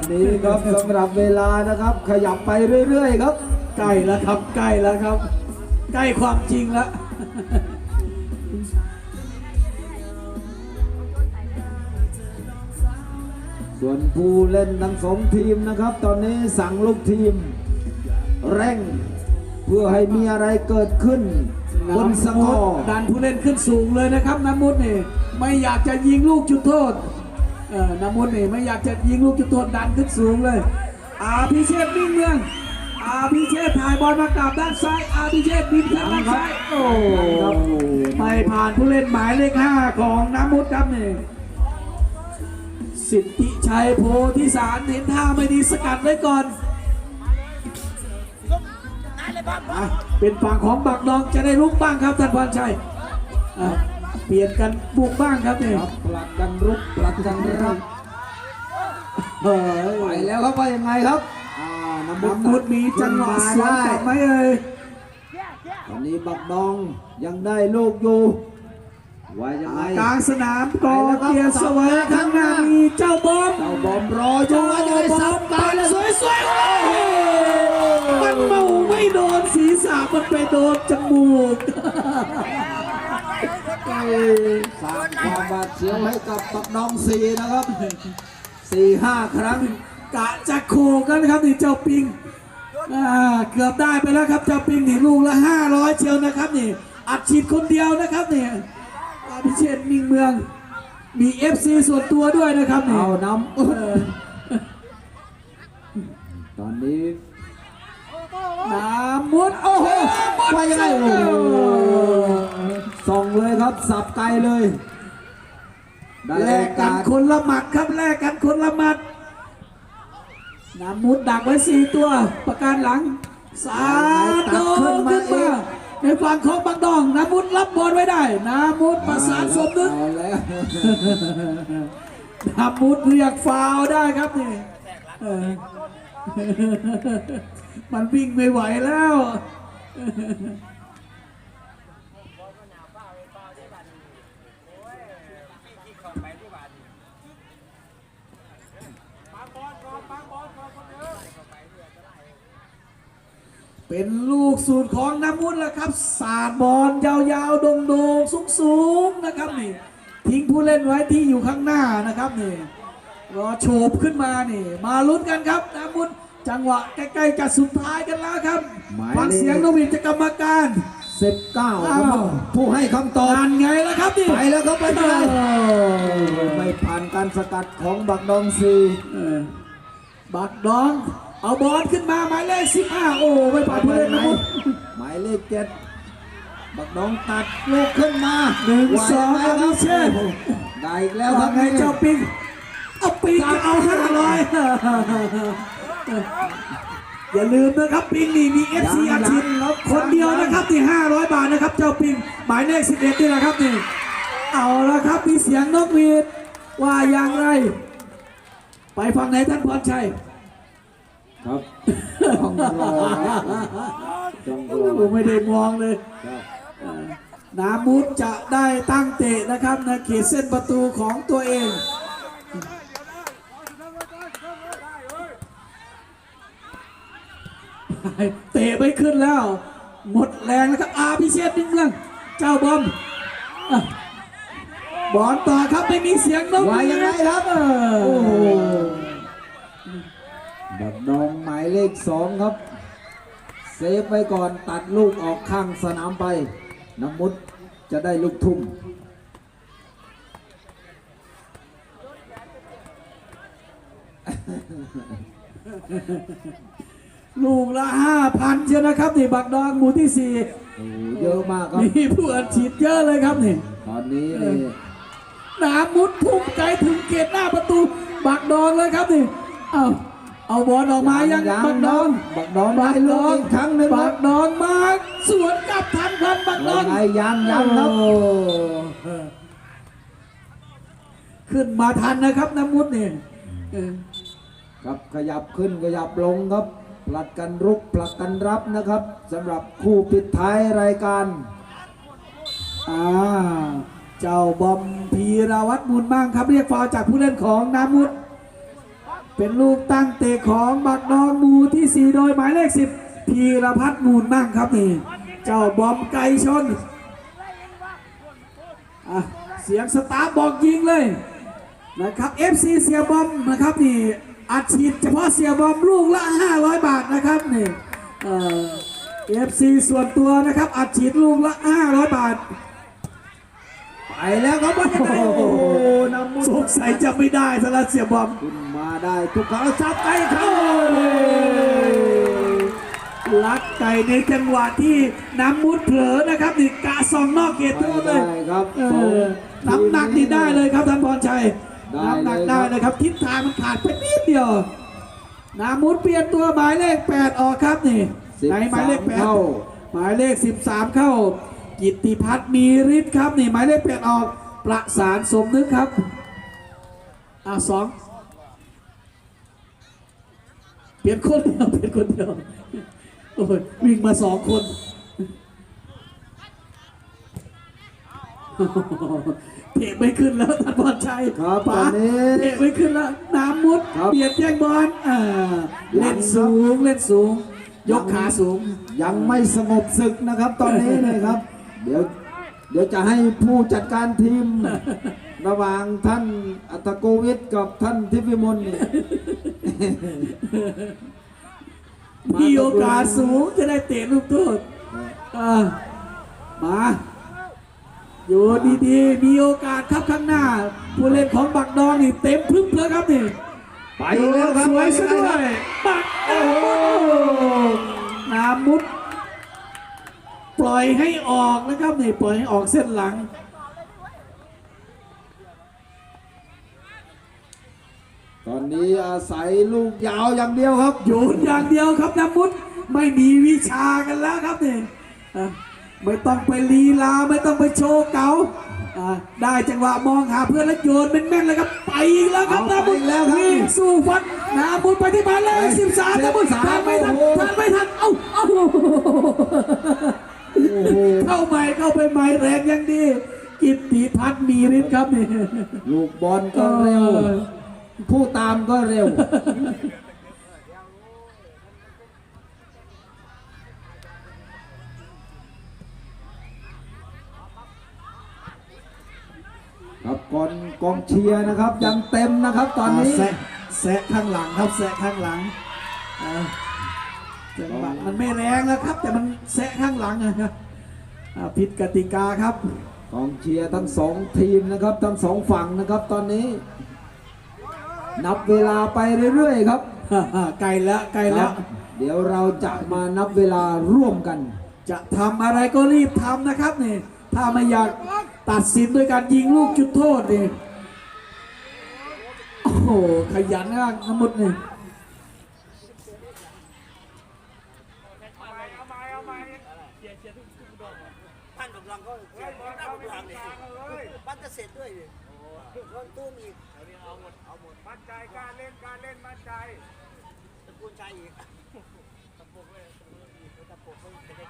ครับตอนนี้ครับสำหรับเวลานะครับ ขยับไปเรื่อยๆครับ ใกล้แล้วครับใกล้แล้วครับ ใกล้ความจริงแล้วส่วนผู้เล่นทั้งสองทีมนะครับ ตอนนี้สั่งลูกทีม เร่ง เพื่อให้มีอะไรเกิดขึ้นบนสกอร์ดันผู้เล่นขึ้นสูงเลยนะครับน้ำมุดนี่ไม่อยากจะยิงลูกจุดโทษ เออน้ำมุดนี่ไม่อยากจะยิงลูกจุดโทษดันขึ้นสูงเลย อาพิเชษมิ่งเมือง อาพิเชษถ่ายบอลมากราบด้านซ้าย อาพิเชษบินทางด้านซ้าย โอ้ครับไม่ผ่านผู้เล่นหมายเลขห้าของน้ำมุดครับนี่สิทธิชัยโพธิสารเห็นท่าไม่ดีสกัดไว้ก่อนอะเป็นฝั่งของบักดองจะได้ลุกบ้างครับท่านพรชัยอะเปลี่ยนกันบุกบ้างครับเนี่ยครับผลัดกันรุกผลัดกันรับเฮ้ยไปแล้วครับว่ายังไงครับอ่าน้ำน้ำมุดมีจังหวะสวนกลับไหมเอ่ยตอนนี้บักดองยังได้ลูกอยู่ว่ายังไงกลางสนามกอเกียร์เสวยข้างหน้ามีเจ้าบอมเจ้าบอมรออยู่ว่าจะได้ซ้ำกันแล้วสวยสวยๆโอ้โหมันเมาไม่โดนศีรษะมันไปโดนจมูก สร้างความบาดเสียวให้กับบักดองสี่นะครับสี่ห้าครั้งกะจะโคกันนะครับนี่เจ้าปิงอ่าเกือบได้ไปแล้วครับเจ้าปิงนี่ลูกละ500เชียวนะครับนี่อัดฉีดคนเดียวนะครับนี่อาพิเชษฐ์มิ่งเมือง มี FC ส่วนตัวด้วยนะครับนี่เอาน้เออำตอนนี้น้ำมุดโอ้โหมุดว่ายังไงโอ้โห ส่องเลยครับสับไกลเลยได้แลโอกกักานสคนละหมัดครับแลกกันคนละหมัดน้ำมุดดักไว้สี่ตัว ประการหลังสาดโดนขึ้นมาในฝั่งของบังดองน้ำมุดรับบอลไว้ได้น้ำมุดประสานสมนึกเอาแล้วน้ำมุดเรียกฟาวล์ได้ครับนี่เออมันวิ่งไม่ไหวแล้ว เป็นลูกสูตรของน้ำมุดแล้วครับสาดบอลยาวๆโด่งๆสูงๆนะครับนี่ทิ้งผู้เล่นไว้ที่อยู่ข้างหน้านะครับนี่รอโฉบขึ้นมานี่ มาลุ้นกันครับน้ำมุดจังหวะใกล้ๆจะสุดท้ายกันแล้วครับหมายเลขฟังเสียงนกหวีดจากกรรมการสิบเก้าอ้าวผู้ให้คำตอบอ่านไงแล้วครับนี่ไปแล้วครับไปไปไม่ผ่านการสกัดของบักดองซีเออบักดอง เอาบอลขึ้นมาหมายเลข15โอ้ไม่ผ่านผู้เล่นน้ำมุดหมายเลขเจ็ดบักดองตัดลูกขึ้นมาหนึ่งไหวสองไหมคอารัพิเชษบได้อีกแล้วคว่ารับไงเจ้าปิงเอาปิงเอาห้าร้อยอย่าลืมนะครับปิงนี่มีเอฟซีอาชีพคนเดียวนะครับที่500บาทนะครับ เจ้าปิงหมายเลข11นี่แหละครับนี่เอาละครับมีเสียงนกหวีดว่าอย่างไร ไปฟังไหนท่านพรชัย ครับต้องรอครับต้องรอผมไม่ได้มองเลยครับนามุดจะได้ตั้งเตะนะครับในเขตเส้นประตูของตัวเองเตะไม่ขึ้นแล้ว หมดแรงแล้วครับอาพิเชษนิ่งเมืองเจ้าบอมอะบอลต่อครับไม่มีเสียงนกว่ายังไงครับเอโอ้โหอ บักดองหมายเลขสองครับ เซฟไว้ก่อนตัดลูกออกข้างสนามไปน้ำมุดจะได้ลูกทุ่มลูกละห้าพันเชียวนะครับนี่บักดองหมู่ที่สี่โอ้โหเยอะมากครับ มีผู้อัดฉีดเยอะเลยครับนี่ตอนนี้นี่หนามุดพุ่งไกลถึงเกตหน้าประตู บักดองเลยครับนี่ เอา เอาบอลออกมายังบักดองบักดองได้ลูกอีกครั้งหนึ่งคบัรับกดองมาสวนกลับทันครับบักดอยังงไงยังยังครับโอ้ขึ้นมาทันนะครับน้ำมุดนี่เออครับขยับขึ้นขยับลงครับผลัดกันรุกผลัดกันรับนะครับสำหรับคู่ปิดท้ายรายการอ่าเจ้าบอมพีรวัตรมูลมั่งครับเรียกฟาวล์จากผู้เล่นของน้ำมุด เป็นลูกตั้งเตะของบักนองหมูที่ 4 โดยหมายเลข 10 พีรพัฒน์มูลมั่งครับนี่เจ้าบอมไก่ชนอะเสียงสตาร์บอกยิงเลยนะครับ FC เสียบอมนะครับนี่อัดฉีดเฉพาะเสียบอมลูกละ 500 บาทนะครับนี่เอ่อ FC ส่วนตัวนะครับอัดฉีดลูกละ 500 บาทไปแล้วครับว่ายังไงโอ้โหน้ำมุดสงสัยจะไม่ได้สำหรับเสียบอมขึ้นมา ได้ทุกครั้งจับไก่เข้าลักไก่ในจังหวะที่น้ำมุดเผลอนะครับนี่กะซองนอกเขตไปโทษเลได้ยครับเอสองอน้ำหนักนี่ได้เลยครับท่านพรชัยได้น้ำหนักเลยครับได้เลยครับทิศทางมันขาดไปนิดเดียวน้ำมุดเปลี่ยนตัวหมายเลข 8 ออกครับนี่สิบไหนหมายเลขสามเข้า8หมายเลข 13 เข้า กิตติพัฒน์มีฤทธิ์ครับนี่หมายเลข 8 ออกประสานสมนึกครับอะสอง เปลี่ยนคนเดียวเปลี่ยนคนเดียวโอ้ยวิ่งมาสองคนเตะไม่ขึ้นแล้วท่านบอลชัยครับป๋าตอนนี้เตะไม่ขึ้นแล้วน้ำมุดครับเบียดแย่งบอลอ่าเล่นสูงเล่นสูง ยกขาสูง ยังไม่สงบศึกนะครับตอนนี้เลยครับ เดี๋ยว เดี๋ยวจะให้ผู้จัดการทีม ระหว่างท่านอัตโกวิทกับท่านทิพวิมลนี่ มีโอกาสสูงจะได้เตะลูกโทษอ่ามาอยู่ดีๆ มีโอกาสครับข้างหน้า ผู้เล่นของบักดองนี่เต็มพึ่งเลยครับนี่ไปแล้วครับสวยซะด้วไปยแล้วบักโอ้โหน้ำมุด ปล่อยให้ออกนะครับนี่ปล่อยให้ออกเส้นหลัง ตอนนี้อาศัยลูกยาวอย่างเดียวครับ โยนอย่างเดียวครับน้ำมุดไม่มีวิชากันแล้วครับนี่อะไม่ต้องไปลีลาไม่ต้องไปโชว์เก๋าอะได้จังหวะมองหาเพื่อนแล้วโยนแม่นๆเลยครับไปอีกแล้วครับเอาน้ำมุดไปแล้วครับวิ่งสู้ฟัดน้ำมุดไปที่หมายเลขสิบสามน้ำมุด13ทานไม่ทันโอ้โหทานไม่ทันเอ้าเอ้าโอ้โห เข้าใหม่เข้าไปใหม่แรงยังดี กิตติพัฒน์มีฤทธิ์ครับนี่ลูกบอลก็เร็วออผู้ตามก็เร็ว ครับก่อนกองเชียร์นะครับยังเต็มนะครับตอนนี้แซะแซะข้างหลังครับแซะข้างหลังเออ จังหวะมันไม่แรงแล้วครับ แต่มันแซะข้างหลังนะครับอ่าผิดกติกาครับกองเชียร์ทั้งสองทีมนะครับ ทั้งสองฝั่งนะครับตอนนี้ นับเวลาไปเรื่อยๆครับไกลแล้วไกลแล้วครับเดี๋ยวเราจะมานับเวลาร่วมกัน จะทำอะไรก็รีบทำนะครับนี่ถ้าไม่อยากตัดสินด้วยการยิงลูกจุดโทษนี่โอ้โหขยันมากทั้งหมดนี่ท่านกำลังก็เสียงท่านกำลังเลยบ้านจะเสร็จด้วยดิรถตู้มีอีกเอาหมดเอาหมด มั่นใจกล้ารเล่นกล้ารเล่นมั่นใจ ตะกูลชัยอีก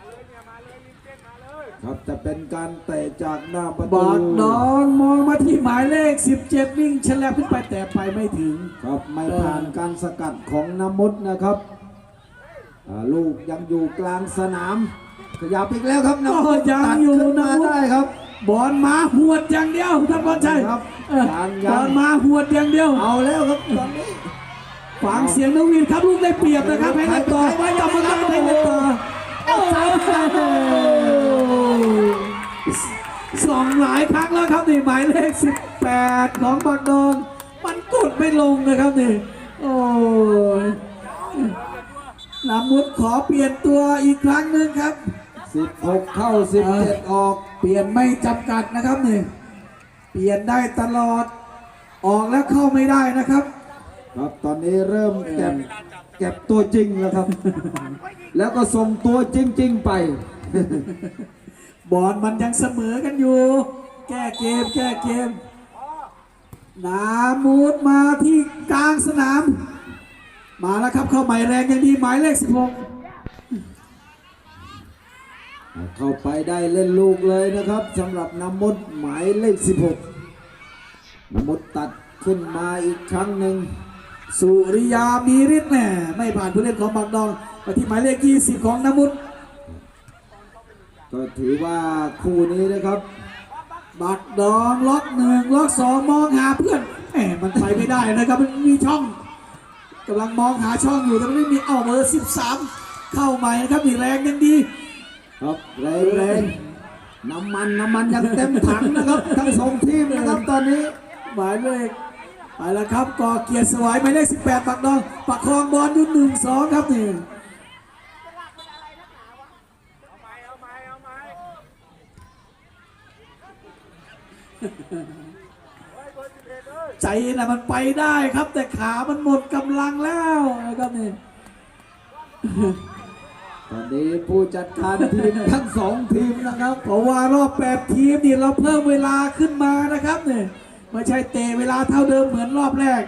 มาเลยเนี่ยมาเลยลิงเก้นมาเลย ครับจะเป็นการเตะจากหน้าประตูบาดดองมองมาที่หมายเลข 17 วิ่งฉลับขึ้นไปแต่ไปไม่ถึง ครับไม่ผ่านการสกัดของน้ำมุดนะครับอ่าลูกยังอยู่กลางสนาม ขยับอีกแล้วครับน้ำมุก็ดยังตัดอยู่ขึ้นมาน้ำมุดได้ครับบอลมาหวดอย่างเดียวท่านบอลชัยครับเออยังยังบอลมาหวดอย่างเดียว เอาแล้วครับตอนนี้ฟังเสียงนกหวีดครับลูกได้เปรียบนะครับให้เล่นต่อไปไว้ไปกรรมการไปให้เล่นต่อโอ้โห สองหลายครั้งแล้วครับนี่หมายเลข 18 ของบักดองมันกดไม่ลงนะครับนี่โอ้ยน้ำมุดขอเปลี่ยนตัวอีกครั้งหนึ่งครับ 16 เข้า 17 ออก เปลี่ยนไม่จำกัดนะครับนี่เปลี่ยนได้ตลอด ออกแล้วเข้าไม่ได้นะครับ ครับตอนนี้เริ่มเก็บเก็บตัวจริงแล้วครับ แล้วก็ส่งตัวจริง ๆ ไป บอลมันยังเสมอกันอยู่ แก้เกม แก้เกม นามูดมาที่กลางสนาม มาแล้วครับเข้าใหม่แรงยังดีหมายเลข 16 เข้าไปได้เล่นลูกเลยนะครับสำหรับน้ำมดหมายเลข 16น้ำมดตัดขึ้นมาอีกครั้งหนึ่งสุริยามีฤทธิ์แน่ไม่ผ่านผู้เล่นของบักดองไปที่หมายเลข 20 ของน้ำมุด ก็ถือว่าคู่นี้นะครับ บักดองล็อกหนึ่งล็อกสองมองหาเพื่อนแหมมันไปไม่ได้นะครับมันมีช่องกำลังมองหาช่องอยู่แต่มันไม่มีเอาเบอร์13เข้าใหม่นะครับนี่แรงยังดีครับแรงแรงน้ำมันน้ำมันยังเต็มถังนะครับทั้งสองทีมนะครับตอนนี้หมายเลขไปแล้วครับก่อเกียรติสวายหมายเลข18 ปักดองปักครองบอลอยู่หนึ่งสองครับนี่ เอาไหมเอาไหมเอาไหมเฮ้ยเบอร์สิบเอ็ดเอ้ย ใจนะมันไปได้ครับ แต่ขามันหมดกำลังแล้วนะครับนี่ตอนนี้ผู้จัดการทีมทั้งสองทีมนะครับ เพราะว่ารอบแปดทีมนี่เราเพิ่มเวลาขึ้นมานะครับเนี่ยไม่ใช่เตะเวลาเท่าเดิมเหมือนรอบแรก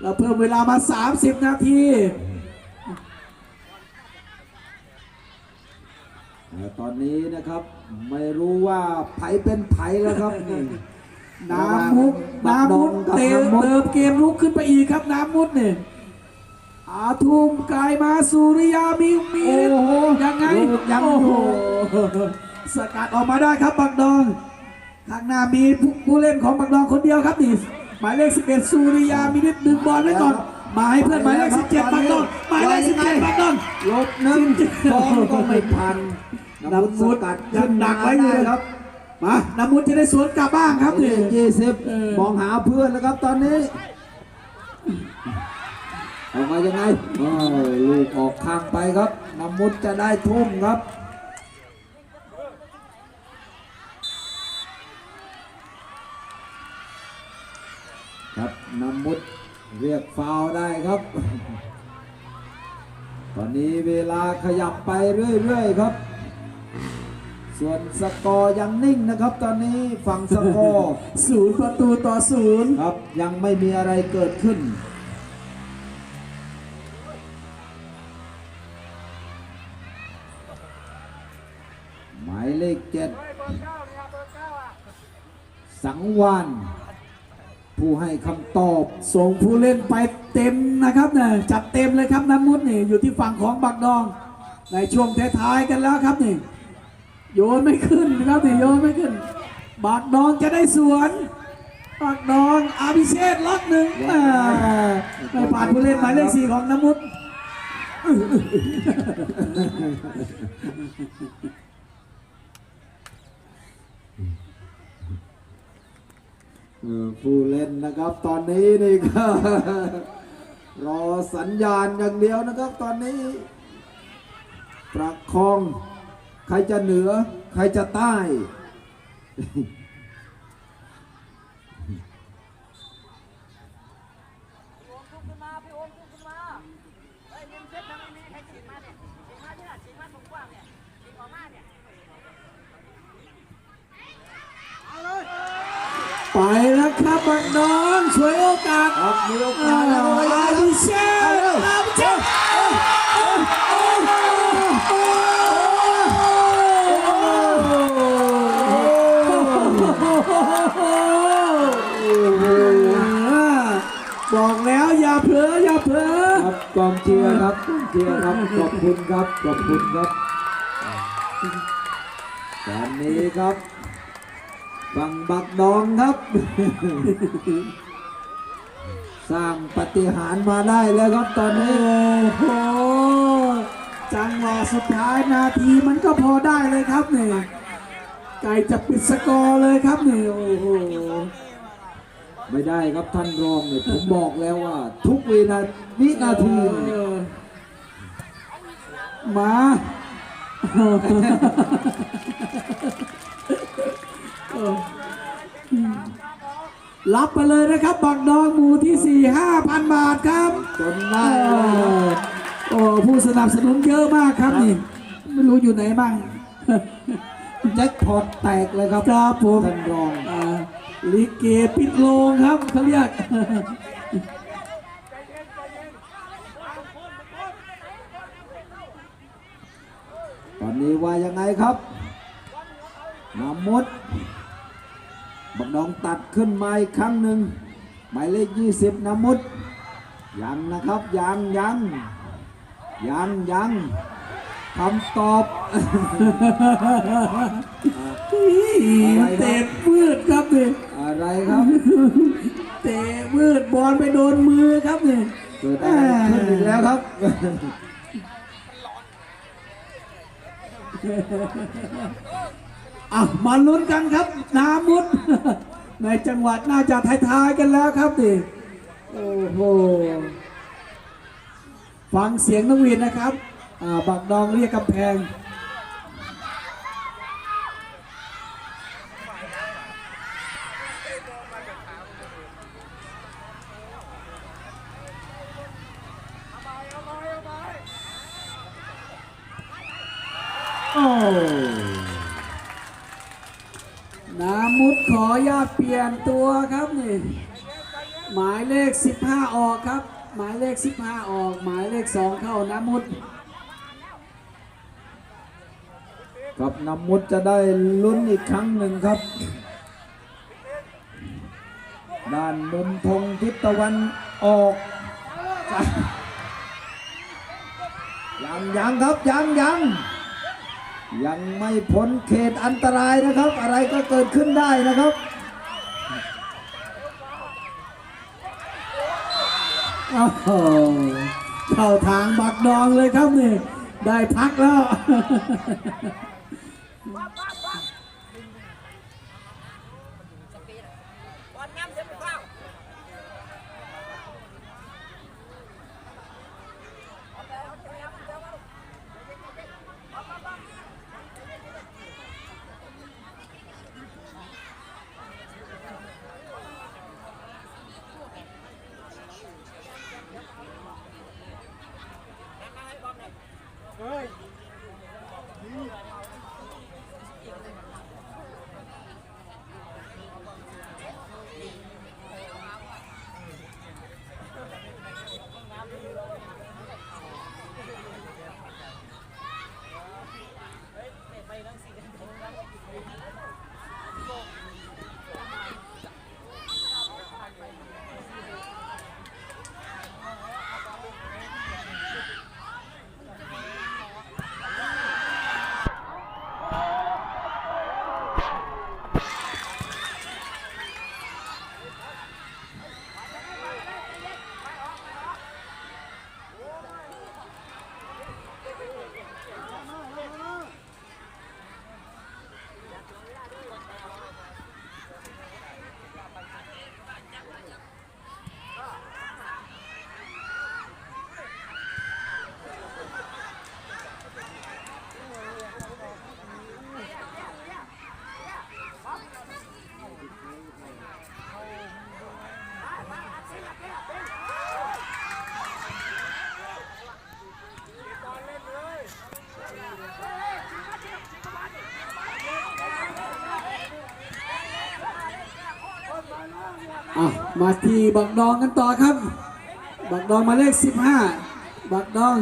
เราเพิ่มเวลามา 30 นาทีตอนนี้นะครับ ไม่รู้ว่าไผเป็นไผแล้วครับนี่น้ำมุกบักดน้ำอมุงกกับเตะน้ำมดเติมเกมลุกขึ้นไปอีกครับน้ำมุดเนี่ยอาทุมกายมาสุริยามีมีโอ้โหยังไงลูกยังโอ้อโหยู่สกัดออกมาได้ครับบักดองข้างหน้ามีผู้ผู้เล่นของบักดองคนเดียวครับนี่หมายเลข11สุริยามีนิดดึงบอลไว้ก่อนมาให้เพื่อนหมายเลข17บักดองหมายเลข17บักดอง ลบหนึ่งสองก็ไม่พันน้ำมุดกัดยังดักไว้อยู่ครับ มาน้ำมุดจะได้สวนกลับบ้างครับนี่ยี่สิบเออมองหาเพื่อนแล้วครับตอนนี้ออกมายังไงโอ้ยลูกออกทางไปครับน้ำมุดจะได้ทุ่มครับครับน้ำมุดเรียกฟาวล์ได้ครับ ตอนนี้เวลาขยับไปเรื่อยๆครับ ส่วนสกอร์ยังนิ่งนะครับตอนนี้ฝั่งสกอร์ศูนย์ประตูต่อศูนย์ครับยังไม่มีอะไรเกิดขึ้นหมายเลขเจ็ดเฮ้ยเบอร์เก้าเนี่ยเบอร์เก้าอะสังวาน ผู้ให้คำตอบ ส่งผู้เล่นไปเต็มนะครับเนี่ยจัดเต็มเลยครับน้ำมุดนี่อยู่ที่ฝั่งของบักดอง ในช่วงท้ายๆกันแล้วครับนี่โยนไม่ขึ้นนะครับนี่โยนไม่ขึ้นบักดองจะได้สวนบักดองอาภิเชษล็อกหนึ่งไม่ผ่านผู้เล่นหมายเลขสี่ของน้ำมุด เออ ผู้เล่นนะครับ ตอนนี้นี่ก็รอสัญญาณอย่างเดียวนะครับ ตอนนี้ ประคอง ใครจะเหนือ ใครจะใต้ พี่โอมตุ้มขึ้นมาพี่โอมตุ้มขึ้นมาเฮ้ยเลี้ยงเซตทำไมไม่มีใครฉีดมาเนี่ยฉีดมาที่ไหนฉีดมาตรงกว้างเนี่ยฉีดออกมาเนี่ย ไป แล้วครับบักดองช่วยโอกาสครับมีโอกาอาสแล้วนะครับภิเชษฐ์อาภิเชษฐ์บอกแล้วอย่าเผลออย่าเผลอครับกองเชียร์ครับกองเชียร์ครับขอบคุณครับขอบคุณครับตอนนี้ครับ ฝั่งบักดองครับ สร้างปฏิหารย์มาได้แล้วครับตอนนี้โอ้โหจังหวะสุดท้ายนาทีมันก็พอได้เลยครับเนี่ยไก่จะปิดสกอร์เลยครับเนี่ยโอ้โหไม่ได้ครับท่านรองเนี่ยผมบอกแล้วว่า ทุกวินาวินาทีเนี่ยเออมาเออ รับไปเลยนะครับบักดองหมู่ที่ 4 5,000 บาทครับจนได้โอ้เลยโอ้ผู้สนับสนุนเยอะมากครับนี่ ไม่รู้อยู่ไหนบ้างแจ็คพอตแตกเลยครับครับผมท่านรองอ่าลิเกปิดโลงครับเขาเรียกใจเย็นใจเย็นตอนนี้ว่ายังไงครับน้ำมด บักดองตัดขึ้นมาอีกครั้งหนึ่งหมายเลข 20น้ำมุดยังนะครับยังยังยังยังคำตอบเตะมืดครับนี่อะไรครับ เตะมืดบอลไปโดนมือครับนี่เกิดอะไรขึ้นอีกแล้วครับ อะมาลุ้นกันครับ นามุด ในจังหวัดน่าจะท้ายๆกันแล้วครับดิโอ้โหฟังเสียงนักหวียนะครับอ่าบักดองเรียกกำแพง ยนตัวครับนี่หมายเลข 15 ออกครับ หมายเลข 15 ออก หมายเลข 2 เข้านามุดครับน้ำมุดจะได้ลุ้นอีกครั้งหนึ่งครับ ด้านมุมธงทิศตะวันออกยังยังครับยังยังยังไม่พ้นเขตอันตรายนะครับ อะไรก็เกิดขึ้นได้นะครับ โอ้โหเข้าทางบักดองเลยครับนี่ ได้พักแล้ว บอลน้ำเสียไปเปล่า อะมาที่บักดองกันต่อครับ บักดองหมายเลข 15 บักดอง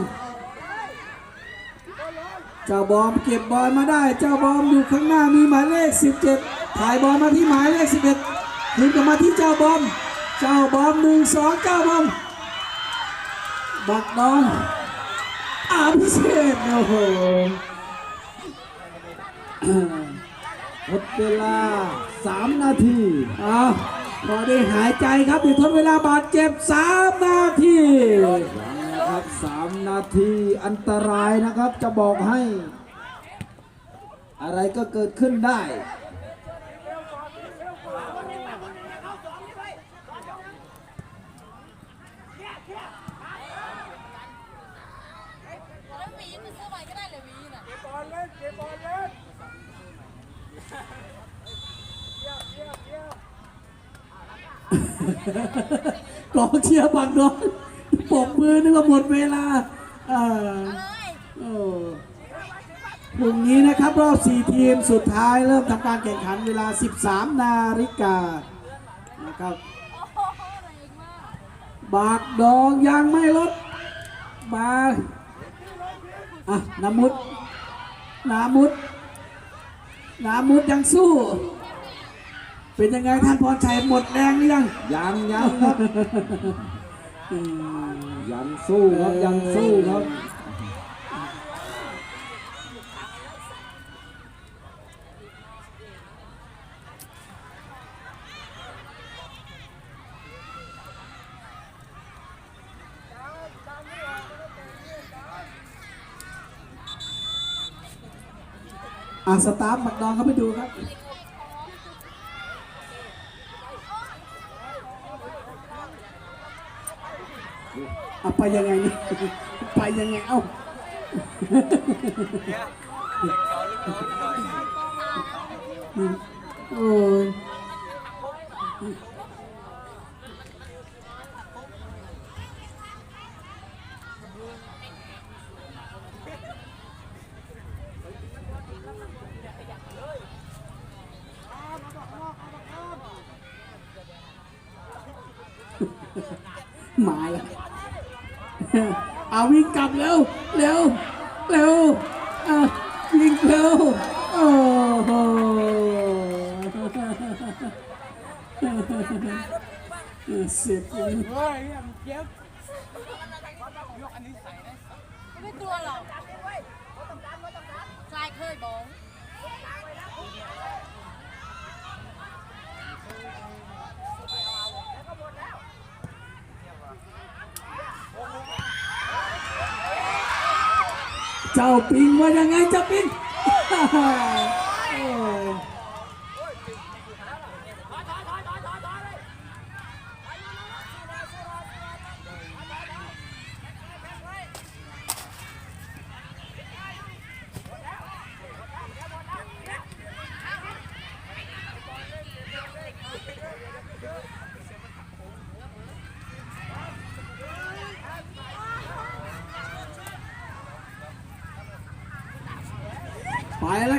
เจ้าบอมเก็บบอลมาได้ เจ้าบอมอยู่ข้างหน้ามีหมายเลข 17 ถ่ายบอลมาที่หมายเลข 11คืนกลับมาที่เจ้าบอม เจ้าบอมหนึ่งสองเจ้าบอม บักดองอาพิเศษโอ้โหหมดเวลา 3 นาทีอ้าว พอได้หายใจครับอยู่ทนเวลาบาดเจ็บ 3 นาทีนะครับ3นาทีอันตรายนะครับจะบอกให้ อะไรก็เกิดขึ้นได้ แล้วหวีมันซื้อใหม่ก็ได้เลยหวีน่ะ เก็บบอลเล่นเก็บบอลเล่นเยี่ยมเยี่ยมเยี่ยม กองเชียร์บังน้องปกมือนึกว่าหมดเวลาเออโอ้พรุ่งนี้นะครับรอบ 4 ทีมสุดท้ายเริ่มทำการแข่งขันเวลา 13 นาฬิกานะครับบากดองยังไม่ลดมาอะน้ำมุดน้ำมุดน้ำมุดยังสู้ เป็นยังไงท่านพรชัยหมดแรงหรือยังยังยังครับยังสู้ครับยังสู้ครับอะสตาฟหมักดองเข้าไปดูครับ เอาไปยังไงนี่ไปยังไงเอ้าโอ้ย มาแล้ว เอาวิ่งกลับเร็ว เร็ว เร็วอะวิ่งเร็ว โอ้โห เสร็จเลยเฮ้ยเนี่ยมันเจ็บไม่กลัวหรอกทรายเคยบอกเจ้าปิงว่ายังไงเจ้าปิง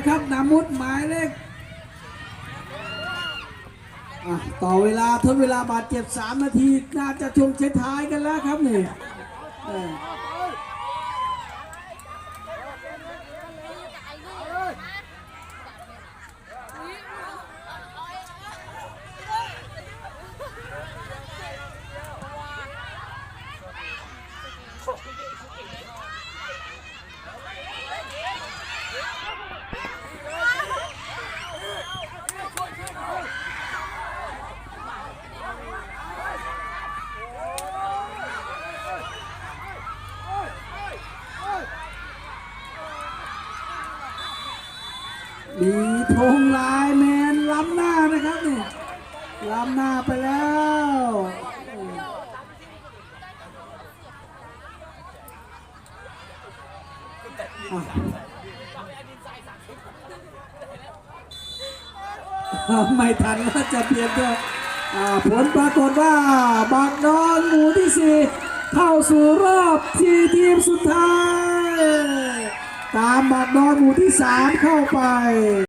ครับนามุดหมายเลขต่อเวลาทดเวลาบาดเจ็บ 3 นาที น่าจะชงท้ายกันแล้วครับนี่ ธงลายแมนล้ำหน้านะครับนี่ล้ำหน้าไปแล้วไม่ทันแล้วจะเปลี่ยนด้วยผลปรากฏว่าบางนอนหมู่ที่สี่เข้าสู่รอบทีทีมสุดท้าย ตามบางนอนหมู่ที่สามเข้าไป